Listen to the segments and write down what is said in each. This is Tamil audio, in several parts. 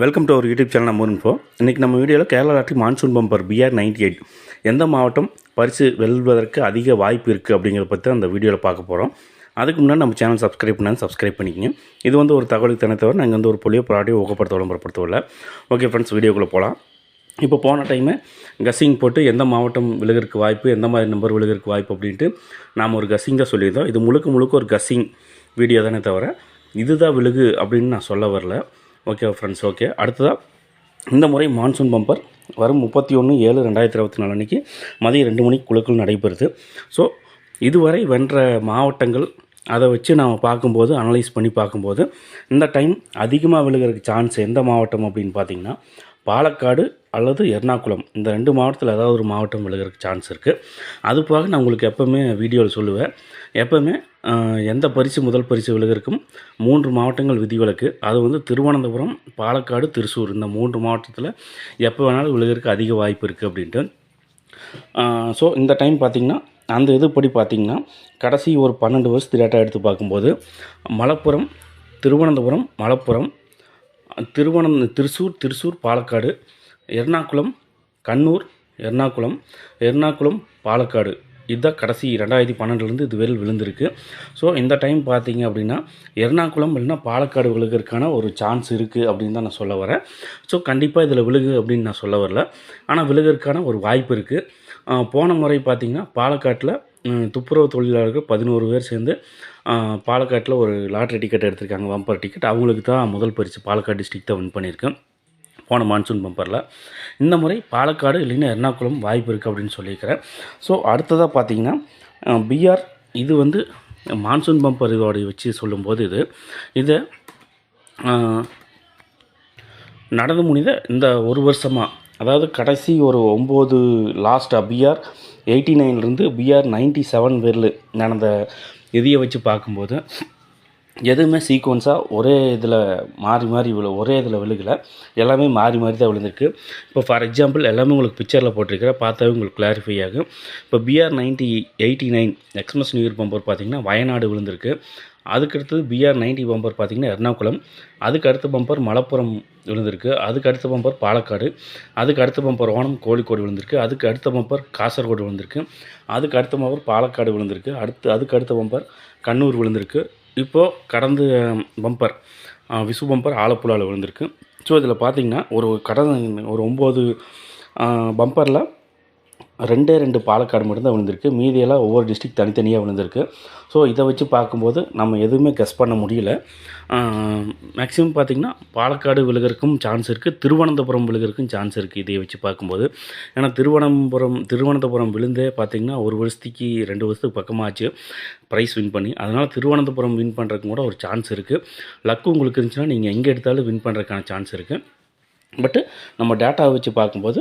Welcome to our YouTube channel நம்ம இன்ஃபோ இன்றைக்கி நம்ம வீடியோவில் Kerala lottery monsoon bumper B ninety eight எந்த மாவட்டம் பரிசு வெல்வதற்கு அதிக வாய்ப்பு இருக்குது அப்படிங்கிறத பற்றி அந்த வீடியோவில் பார்க்க போகிறோம் அதுக்கு முன்னாடி நம்ம சேனல் சப்ஸ்கிரைப் பண்ணாலும் சப்ஸ்கிரைப் பண்ணிக்கங்க. இது வந்து ஒரு தகவலுக்கு தானே தவிர நாங்கள் வந்து ஒரு பொலியோ ப்ராடியோ ஊக்கப்படுத்த விளம்பரப்படுத்தவில்லை ஓகே ஃப்ரெண்ட்ஸ் வீடியோக்குள்ளே போகலாம் இப்போ போன டைமு கசிங் போட்டு எந்த மாவட்டம் விழுகிறதுக்கு வாய்ப்பு எந்த மாதிரி நம்பர் விழுகிறதுக்கு வாய்ப்பு அப்படின்ட்டு நாம் ஒரு கஸ்ஸிங் தான் சொல்லியிருந்தோம். இது முழுக்க முழுக்க ஒரு கஸ்ஸிங் வீடியோ தானே தவிர இதுதான் விழுகு அப்படின்னு நான் சொல்ல வரல. ஓகே ஃப்ரெண்ட்ஸ் ஓகே அடுத்ததாக இந்த முறை மான்சூன் பம்பர் வரும் முப்பத்தி ஒன்று ஏழு ரெண்டாயிரத்தி இருபத்தி நாலு அன்றைக்கி மதியம் ரெண்டு மணிக்கு குழுக்கள் நடைபெறுது. ஸோ இதுவரை வென்ற மாவட்டங்கள் அதை வச்சு நாம் பார்க்கும்போது அனலைஸ் பண்ணி பார்க்கும்போது இந்த டைம் அதிகமாக விழுகிறதுக்கு சான்ஸ் எந்த மாவட்டம் அப்படின்னு பார்த்தீங்கன்னா பாலக்காடு அல்லது எர்ணாகுளம். இந்த ரெண்டு மாவட்டத்தில் ஏதாவது ஒரு மாவட்டம் விழுகிறதுக்கு சான்ஸ் இருக்குது அது போக நான் உங்களுக்கு எப்போவுமே வீடியோவில் சொல்லுவேன். எப்போவுமே எந்த பரிசு முதல் பரிசு விழுகிறக்கும் மூன்று மாவட்டங்கள் விதிவிலக்கு. அது வந்து திருவனந்தபுரம் பாலக்காடு திருச்சூர் இந்த மூன்று மாவட்டத்தில் எப்போ வேணாலும் விழுகிறதுக்கு அதிக வாய்ப்பு இருக்குது அப்படின்ட்டு. ஸோ இந்த டைம் பார்த்திங்கன்னா அந்த இதுபடி பார்த்திங்கன்னா கடைசி ஒரு பன்னெண்டு வருஷத்து டேட்டா எடுத்து பார்க்கும்போது மலப்புரம் திருவனந்தபுரம் மலப்புரம் திருவனம் திருச்சூர் திருச்சூர் பாலக்காடு எர்ணாகுளம் கண்ணூர் எர்ணாகுளம் எர்ணாகுளம் பாலக்காடு. இதுதான் கடைசி ரெண்டாயிரத்தி பன்னெண்டுலேருந்து இது வெல் விழுந்திருக்கு. ஸோ இந்த டைம் பார்த்தீங்க அப்படின்னா எர்ணாகுளம் இல்லைன்னா பாலக்காடு விழுகிறதுக்கான ஒரு சான்ஸ் இருக்குது அப்படின்னு தான் நான் சொல்ல வரேன். ஸோ கண்டிப்பாக இதில் விழுகு அப்படின்னு நான் சொல்ல வரல. ஆனால் விழுகிறதுக்கான ஒரு வாய்ப்பு இருக்குது போன முறை பார்த்திங்கன்னா பாலக்காட்டில் துப்புரவு தொழிலாளர்கள் பதினோரு பேர் சேர்ந்து பாலக்காட்டில் ஒரு லாட்ரி டிக்கெட் எடுத்திருக்காங்க பம்பர் டிக்கெட் அவங்களுக்கு தான் முதல் பரிசு பாலக்காடு டிஸ்ட்ரிக்ட் தான் வின் பண்ணியிருக்கேன் போன மான்சூன் பம்பரில் இந்த முறை பாலக்காடு இல்லைன்னா எர்ணாகுளம் வாய்ப்பு இருக்குது அப்படின்னு சொல்லியிருக்கிறேன் ஸோ அடுத்ததாக பார்த்தீங்கன்னா பிஆர் இது வந்து மான்சூன் பம்பர் இதோடைய வச்சு சொல்லும்போது இது இதை நடந்து முடிந்த இந்த ஒரு வருஷமாக அதாவது கடைசி ஒரு ஒம்பது லாஸ்ட்டாக பிஆர் எயிட்டி நைன்லேருந்து பிஆர் நைன்ட்டி செவன் வரல நடந்த இதையை வச்சு பார்க்கும்போது எதுவுமே சீக்வன்ஸாக ஒரே இதில் மாறி மாறி விழு ஒரே இதில் விழுகலை. எல்லாமே மாறி மாறி தான் விழுந்திருக்கு. இப்போ ஃபார் எக்ஸாம்பிள் எல்லாமே உங்களுக்கு பிக்சரில் போட்டிருக்கிறேன். பார்த்தாவே உங்களுக்கு கிளாரிஃபை ஆகும். இப்போ PR ninety eighty nine Xmas new year bumper பார்த்திங்கன்னா வயநாடு விழுந்திருக்கு. அதுக்கடுத்தது பிஆர் நைன்டி பம்பர் பார்த்திங்கன்னா எர்ணாகுளம். அதுக்கு அடுத்த பம்பர் மலப்புரம் விழுந்திருக்கு. அதுக்கு அடுத்த பம்பர் பாலக்காடு. அதுக்கு அடுத்த பம்பர் ஓணம் கோழிக்கோடு விழுந்திருக்கு. அதுக்கு அடுத்த பம்பர் காசர்கோடு விழுந்திருக்கு. அதுக்கு அடுத்த பம்பர் பாலக்காடு விழுந்திருக்கு. அடுத்து அதுக்கு அடுத்த பம்பர் கண்ணூர் விழுந்திருக்கு. இப்போது கடந்த பம்பர் விசு பம்பர் ஆலப்புழாவில் விழுந்திருக்கு. ஸோ இதில் பார்த்திங்கன்னா ஒரு கடந்த ஒரு ஒம்பது பம்பரில் ரெண்டே ரெண்டு பாலக்காடு மட்டும்தான் விழுந்திருக்கு. மீதியெல்லாம் ஒவ்வொரு டிஸ்ட்ரிக்ட் தனித்தனியாக விழுந்திருக்கு. ஸோ இதை வச்சு பார்க்கும்போது நம்ம எதுவுமே கெஸ் பண்ண முடியல. மேக்ஸிமம் பார்த்திங்கன்னா பாலக்காடு விழுகிறக்கும் சான்ஸ் இருக்குது திருவனந்தபுரம் விழுகிறக்கும் சான்ஸ் இருக்குது இதை வச்சு பார்க்கும்போது. ஏன்னா திருவனந்தபுரம் திருவனந்தபுரம் விழுந்தே பார்த்திங்கன்னா ஒரு வருஷத்துக்கு ரெண்டு வருஷத்துக்கு பக்கமாச்சு. ப்ரைஸ் வின் பண்ணி. அதனால் திருவனந்தபுரம் வின் பண்ணுறதுக்கு கூட ஒரு சான்ஸ் இருக்குது லக்கு உங்களுக்கு இருந்துச்சுன்னா நீங்கள் எங்கே எடுத்தாலும் வின் பண்ணுறதுக்கான சான்ஸ் இருக்குது பட்டு நம்ம டேட்டாவை வச்சு பார்க்கும்போது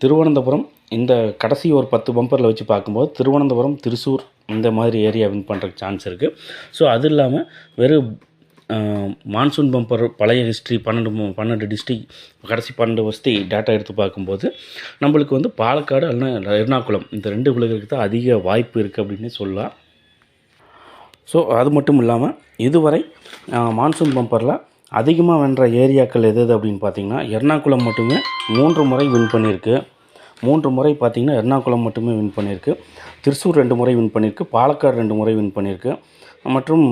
திருவனந்தபுரம் இந்த கடைசி ஒரு பத்து பம்பரில் வச்சு பார்க்கும்போது திருவனந்தபுரம் திருச்சூர் இந்த மாதிரி ஏரியா வின் பண்ணுறக்கு சான்ஸ் இருக்குது ஸோ அது இல்லாமல் வெறும் மான்சூன் பம்பர் பழைய ஹிஸ்ட்ரி பன்னெண்டு பன்னெண்டு டிஸ்ட்ரிக் கடைசி பன்னெண்டு வருஷத்தை டேட்டா எடுத்து பார்க்கும்போது நம்மளுக்கு வந்து பாலக்காடு அல்லனா எர்ணாகுளம் இந்த ரெண்டு விழுகிறதுக்கு தான் அதிக வாய்ப்பு இருக்குது அப்படின்னு சொல்லலாம். ஸோ அது மட்டும் இல்லாமல் இதுவரை மான்சூன் பம்பரில் அதிகமாக வென்ற ஏரியாக்கள் எது எது அப்படின்னு பார்த்தீங்கன்னா எர்ணாகுளம் மட்டுமே மூன்று முறை வின் பண்ணியிருக்கு. மூன்று முறை பார்த்தீங்கன்னா எர்ணாகுளம் மட்டுமே வின் பண்ணியிருக்கு. திருச்சூர் ரெண்டு முறை வின் பண்ணியிருக்கு. பாலக்காடு ரெண்டு முறை வின் பண்ணியிருக்கு. மற்றும்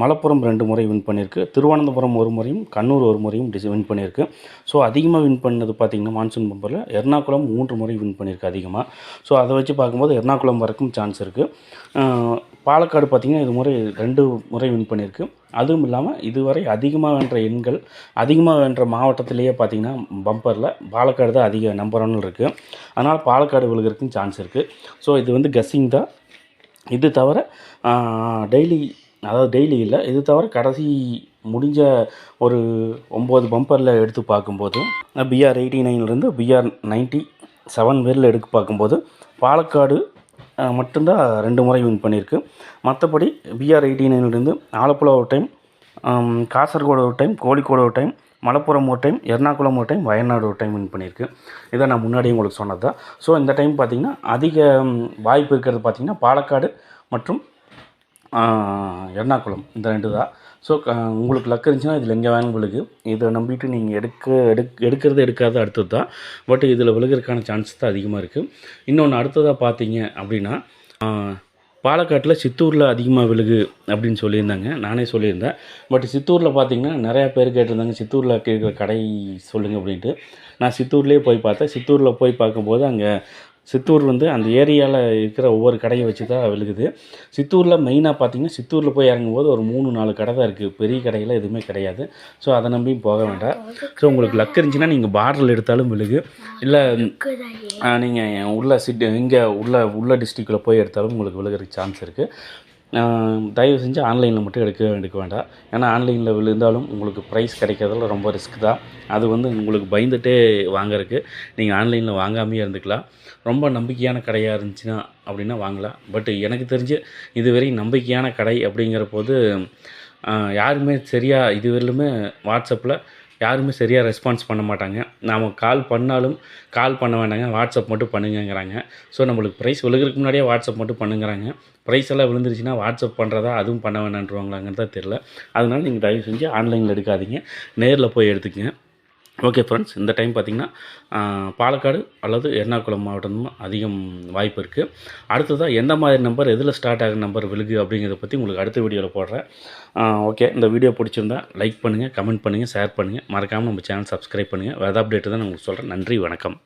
மலப்புரம் ரெண்டு முறை வின் பண்ணியிருக்கு. திருவனந்தபுரம் ஒரு முறையும் கண்ணூர் ஒரு முறையும் டிஸ் வின் பண்ணியிருக்கு. ஸோ அதிகமாக வின் பண்ணது பார்த்திங்கன்னா மான்சூன் பம்பரில் எர்ணாகுளம் மூன்று முறை வின் பண்ணியிருக்கு அதிகமாக ஸோ அதை வச்சு பார்க்கும்போது எர்ணாகுளம் வரைக்கும் சான்ஸ் இருக்குது பாலக்காடு பார்த்திங்கன்னா இது முறை ரெண்டு முறை வின் பண்ணியிருக்கு. அதுவும் இல்லாமல் இதுவரை அதிகமாக வென்ற எண்கள் அதிகமாக வென்ற மாவட்டத்திலேயே பார்த்திங்கன்னா பம்பரில் பாலக்காடு தான் அதிக நம்பர் ஒன்று இருக்குது அதனால் பாலக்காடு விழுகிறதுக்கும் சான்ஸ் இருக்குது ஸோ இது வந்து கஸ்ஸிங் தான். இது தவிர டெய்லி அதாவது டெய்லி இல்லை இது தவிர கடைசி முடிஞ்ச ஒரு ஒம்பது பம்பரில் எடுத்து பார்க்கும்போது பிஆர் எயிட்டி நைன்லேருந்து பிஆர் நைன்ட்டி செவன் பேரில் எடுத்து பார்க்கும்போது பாலக்காடு மட்டும்தான் ரெண்டு முறை வின் பண்ணியிருக்கு. மற்றபடி பிஆர் எயிட்டி நைன்லேருந்து ஆலப்புழா ஒரு டைம் காசர்கோடு ஒரு டைம் கோழிக்கோடு ஒரு டைம் மலப்புரம் ஒரு டைம் எர்ணாகுளம் ஒரு டைம் வயநாடு ஒரு டைம் வின் பண்ணியிருக்கு. இதை நான் முன்னாடியே உங்களுக்கு சொன்னது தான் ஸோ இந்த டைம் பார்த்திங்கன்னா அதிக வாய்ப்பு இருக்கிறது பார்த்திங்கன்னா பாலக்காடு மற்றும் எர்ணாகுளம் இந்த ரெண்டு தான். ஸோ உங்களுக்கு லக் இருந்துச்சுன்னா இதில் எங்கே வேணும் விழுகு. இதை நம்பிட்டு நீங்கள் எடுக்க எடுக் எடுக்கிறது எடுக்காத அடுத்தது தான். பட் இதில் விழுகிறதுக்கான சான்ஸ் தான் அதிகமாக இருக்குது இன்னொன்று அடுத்ததாக பார்த்தீங்க அப்படின்னா பாலக்காட்டில் சித்தூரில் அதிகமாக விழுகு அப்படின்னு சொல்லியிருந்தாங்க. நானே சொல்லியிருந்தேன். பட் சித்தூரில் பார்த்தீங்கன்னா நிறையா பேர் கேட்டிருந்தாங்க சித்தூரில் இருக்கிற கடை சொல்லுங்கள் அப்படின்ட்டு. நான் சித்தூர்லேயே போய் பார்த்தேன். சித்தூரில் போய் பார்க்கும்போது அங்கே சித்தூர் வந்து அந்த ஏரியாவில் இருக்கிற ஒவ்வொரு கடையை வச்சு தான் விழுகுது. சித்தூரில் மெயினாக பார்த்தீங்கன்னா சித்தூரில் போய் இறங்கும்போது ஒரு மூணு நாலு கடை தான் இருக்குது பெரிய கடையில் எதுவுமே கிடையாது. ஸோ அதை நம்பியும் போக வேண்டாம். ஸோ உங்களுக்கு லக் இருந்துச்சுன்னா நீங்கள் பார்டரில் எடுத்தாலும் விழுகு. இல்லை நீங்கள் உள்ள சிட் இங்கே உள்ள உள்ள டிஸ்ட்ரிக்டில் போய் எடுத்தாலும் உங்களுக்கு விழுகிறதுக்கு சான்ஸ் இருக்குது தயவு செஞ்சு ஆன்லைனில் மட்டும் எடுக்க எடுக்க வேண்டாம். ஏன்னா ஆன்லைனில் விழுந்தாலும் உங்களுக்கு ப்ரைஸ் கிடைக்கிறதுல ரொம்ப ரிஸ்க் தான். அது வந்து உங்களுக்கு பயந்துட்டே வாங்குறதுக்கு நீங்கள் ஆன்லைனில் வாங்காமையே இருந்துக்கலாம். ரொம்ப நம்பிக்கையான கடையாக இருந்துச்சுன்னா அப்படின்னா வாங்கலாம். பட் எனக்கு தெரிஞ்சு இதுவரை நம்பிக்கையான கடை அப்படிங்கிற போது யாருமே சரியாக இதுவரையிலுமே வாட்ஸ்அப்பில் யாருமே சரியாக ரெஸ்பான்ஸ் பண்ண மாட்டாங்க. நாம் கால் பண்ணாலும் கால் பண்ண வேண்டாங்க வாட்ஸ்அப் மட்டும் பண்ணுங்கங்கிறாங்க. ஸோ நம்மளுக்கு ப்ரைஸ் விழுகிறதுக்கு முன்னாடியே வாட்ஸ்அப் மட்டும் பண்ணுங்கிறாங்க. ப்ரைஸ் எல்லாம் விழுந்துருச்சுன்னா வாட்ஸ்அப் பண்ணுறதா அதுவும் பண்ண வேணான்றவாங்களாங்கிறது தெரில அதனால் நீங்கள் தயவு செஞ்சு ஆன்லைனில் எடுக்காதீங்க. நேரில் போய் எடுத்துக்கங்க. ஓகே ஃப்ரெண்ட்ஸ் இந்த டைம் பார்த்திங்கன்னா பாலக்காடு அல்லது எர்ணாகுளம் மாவட்டம் அதிகம் வாய்ப்பு இருக்குது அடுத்ததாக எந்த மாதிரி நம்பர் எதில் ஸ்டார்ட் ஆகிற நம்பர் விழுகு அப்படிங்கிறத பற்றி உங்களுக்கு அடுத்த வீடியோவில் போடுறேன். ஓகே இந்த வீடியோ பிடிச்சிருந்தா லைக் பண்ணுங்கள் கமெண்ட் பண்ணுங்கள் ஷேர் பண்ணுங்கள் மறக்காமல் நம்ம சேனல் சப்ஸ்கிரைப் பண்ணுங்கள் வெத அப்டேட்டு தான் நான் உங்களுக்கு சொல்கிறேன் நன்றி வணக்கம்.